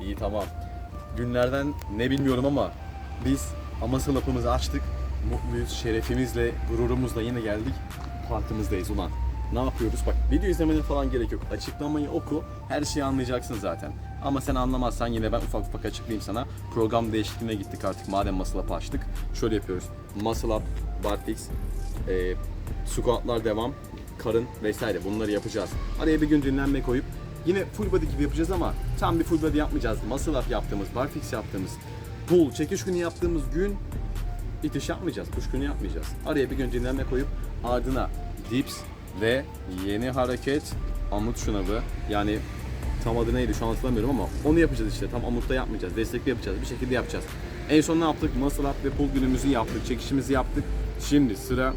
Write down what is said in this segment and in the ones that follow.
İyi tamam. Günlerden ne bilmiyorum ama biz Amasya lapımızı açtık. Mutluyuz, şerefimizle, gururumuzla yine geldik. Parkımızdayız ulan. Ne yapıyoruz? Bak video izlemene falan gerek yok. Açıklamayı oku, her şeyi anlayacaksın zaten. Ama sen anlamazsan yine ben ufak ufak açıklayayım sana. Program değişikliğine gittik artık madem Muscle Up'ı açtık. Şöyle yapıyoruz. Muscle Up, Barfix, e, squatlar devam, karın vesaire bunları yapacağız. Araya bir gün dinlenme koyup yine full body gibi yapacağız ama tam bir full body yapmayacağız. Muscle up yaptığımız, barfix yaptığımız, pull, çekiş günü yaptığımız gün itiş yapmayacağız, push günü yapmayacağız. Araya bir gün dinlenme koyup ardına dips ve yeni hareket amut şınavı yani tam adı neydi şu an hatırlamıyorum ama onu yapacağız işte tam amutta yapmayacağız destekli yapacağız bir şekilde yapacağız. En son ne yaptık? Muscle up ve pull günümüzü yaptık, çekişimizi yaptık. Şimdi sıra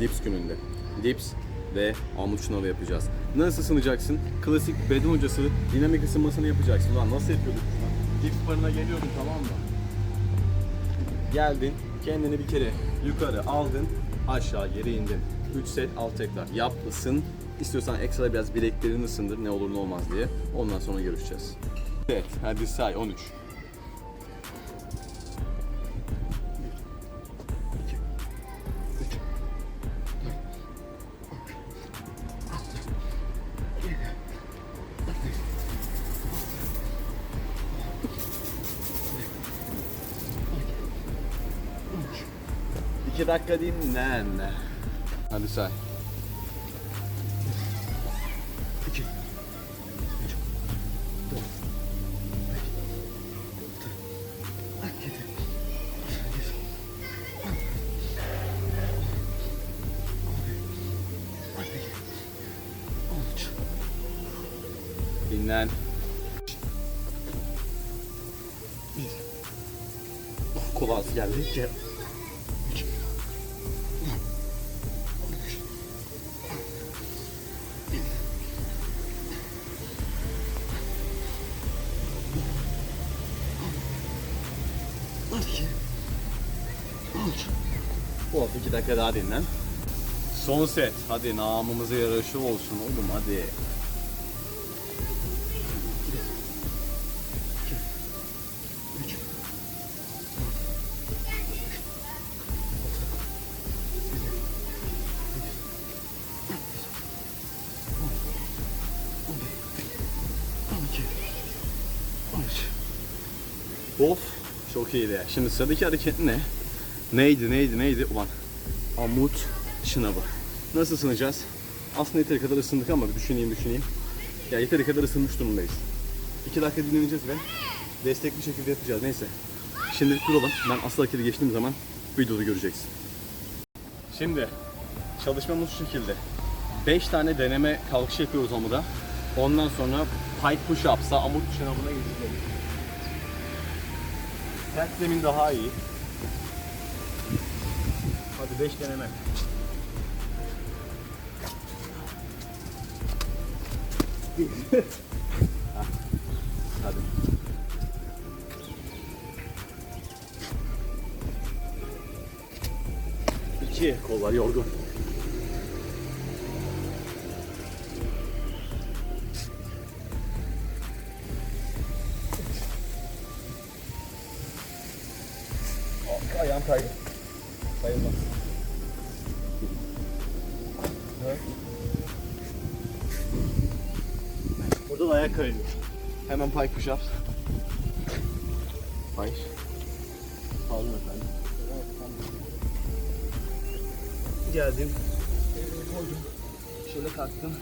dips gününde. Dips ve amut şınavı yapacağız. Nasıl ısınacaksın? Klasik beden hocası dinamik ısınmasını yapacaksın. Ulan nasıl yapıyorduk bunu? Dips barına geliyordun tamam mı? Geldin, kendini bir kere yukarı aldın, aşağı geri indin. 3 set alt tekrar yap, ısın. İstiyorsan ekstra biraz bileklerini ısındır ne olur ne olmaz diye. Ondan sonra görüşeceğiz. Evet, hadi say 13. dakika dinlen. Hadi say. Dinlen. Kolaz geldi. Gel. Dakika daha dinlen. Son set. Hadi namımıza yaraşı olsun oğlum hadi. Of çok iyiydi. Şimdi sıradaki hareket ne? Neydi neydi neydi? Ulan amut şınavı. Nasıl ısınacağız? Aslında yeteri kadar ısındık ama bir düşüneyim düşüneyim. Ya yeteri kadar ısınmış durumdayız. 2 dakika dinleneceğiz ve destekli şekilde yapacağız. Neyse. Şimdi duralım. Ben asıl hareketi geçtiğim zaman videoda göreceksin. Şimdi çalışmamız şu şekilde. 5 tane deneme kalkış yapıyoruz amuda. Ondan sonra pike push ups'a amut şınavına geçeceğiz. Ters zemin daha iyi. Hadi 5 deneme. Hadi. İki kollar yorgun. Ayağım kaydı. Sayılmaz. Ayak kayıyor. Hemen pike push ups. Hayır. Pardon efendim. Geldim. Şöyle kalktım.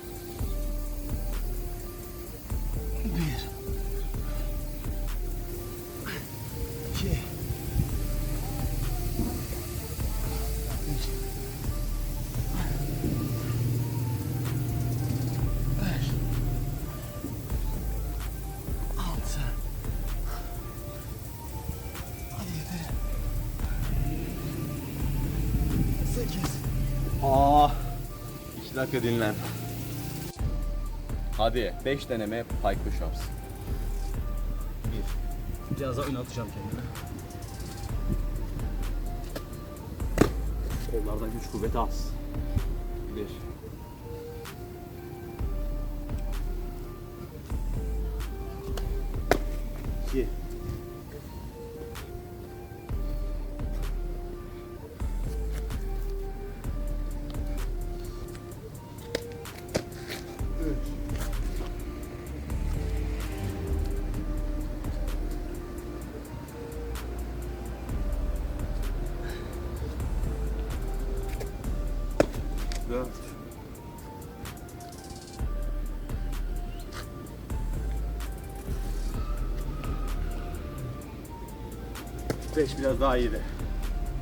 Dakika dinlen. Hadi 5 deneme pike push ups. Bir. Biraz daha öne atacağım kendimi. Kollarda güç kuvvet az. 4 5 biraz daha iyiydi.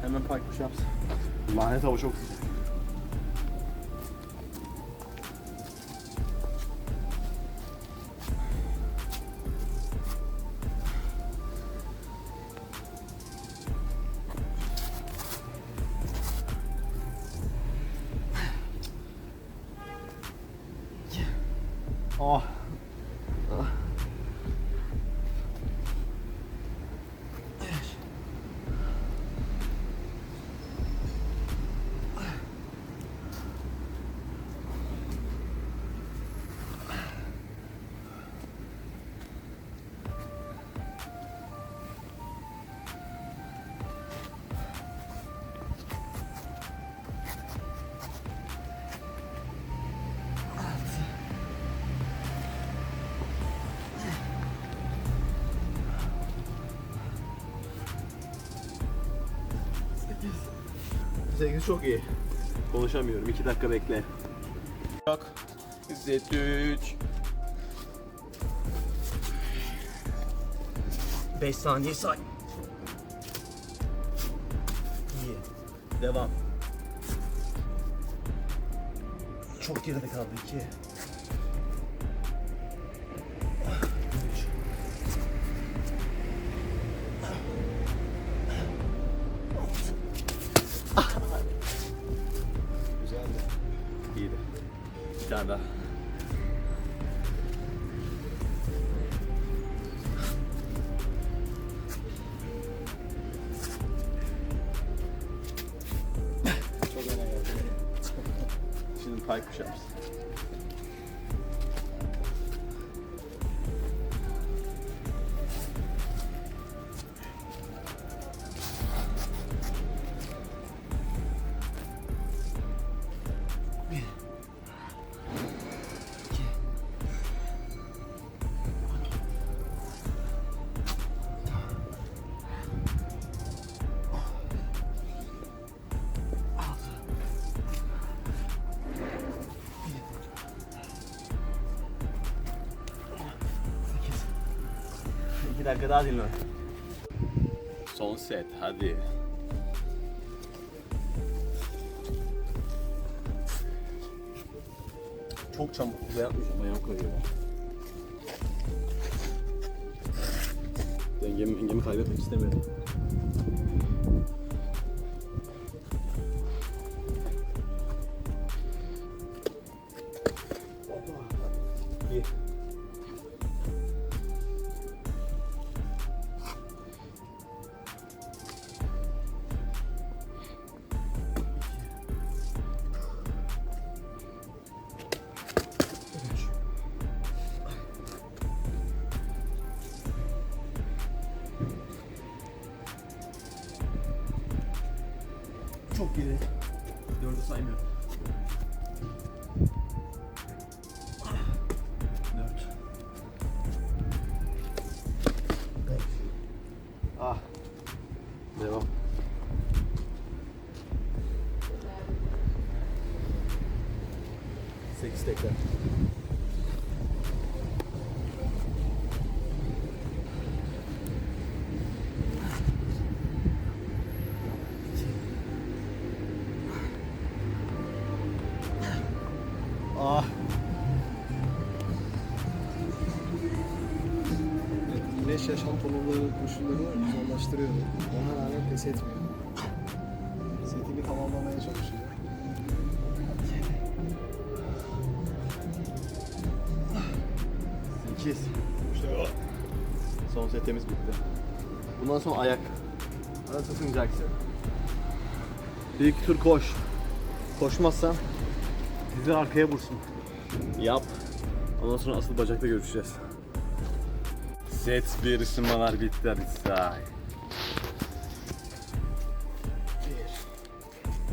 Hemen park push ups. Lanet hava çok 哦。%8 çok iyi. Konuşamıyorum. 2 dakika bekle. Bak. Z3. 5 saniye say. İyi. Devam. Çok geride kaldı 2. Şimdi pay dakika daha dinle. Son set hadi. Çok çabuk güzel yapmışım. Ayağım kayıyor. Dengemi, dengemi kaybetmek istemiyorum. Geri. Dördü saymıyorum. Dört. Ah. Devam. Sekiz tekrar. Ah. Güneş yaşam konuları koşulları zorlaştırıyor. Ona rağmen pes etmiyor. Setini tamamlamaya çalışıyor. Sekiz. Son setimiz bitti. Bundan sonra ayak. Ara tutunacaksın. Bir iki tur koş. Koşmazsan dizi arkaya vursun. Yap. Ondan sonra asıl bacakta görüşeceğiz. Set bir ısınmalar bitti hadi say.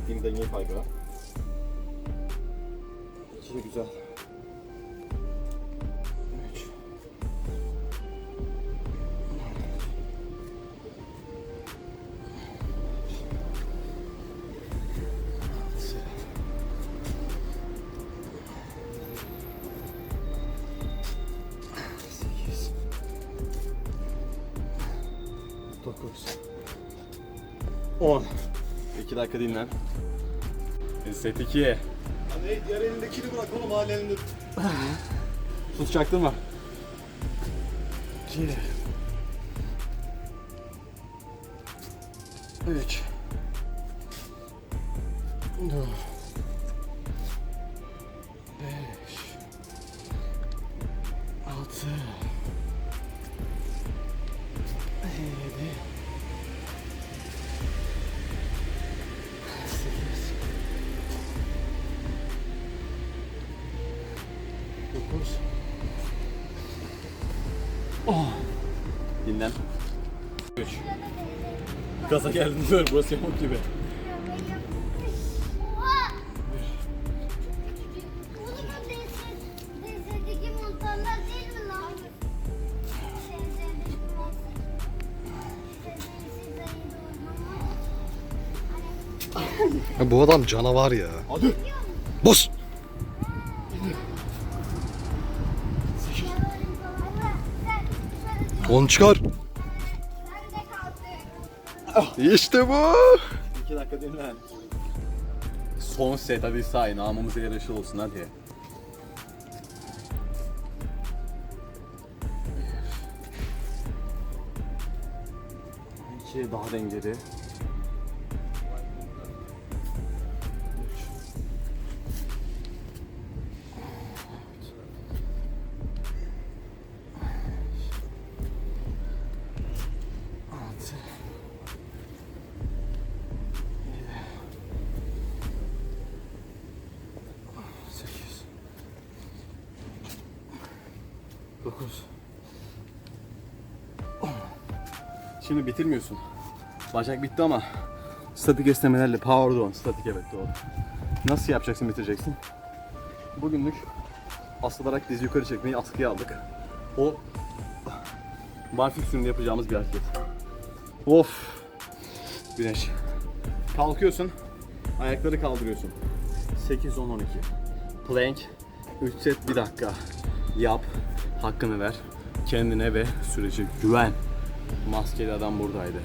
Bir. Yine denge kaygı. İki güzel. 10. 2 dakika dinlen. E, set 2. Hani diğer elindekini bırak oğlum hala elinde. Tut çaktırma. Şimdi. 3 4 Gaza geldin dur burası yamuk gibi. Ya bu adam canavar ya. Hadi. Bas. Onu çıkar. İşte bu. 2 dakika dinlen. Son set hadi say namımıza yaraşı olsun hadi. İki daha dengeli. 9 Şimdi bitirmiyorsun. Bacak bitti ama statik esnemelerle power down. Statik evet doğru. Nasıl yapacaksın bitireceksin? Bugünlük asılarak diz yukarı çekmeyi askıya aldık. O barfix ürünü yapacağımız bir hareket. Of! Güneş. Kalkıyorsun. Ayakları kaldırıyorsun. 8, 10, 12. Plank. 3 set 1 dakika. Yap. Hakkını ver. Kendine ve süreci güven. Maskeli adam buradaydı.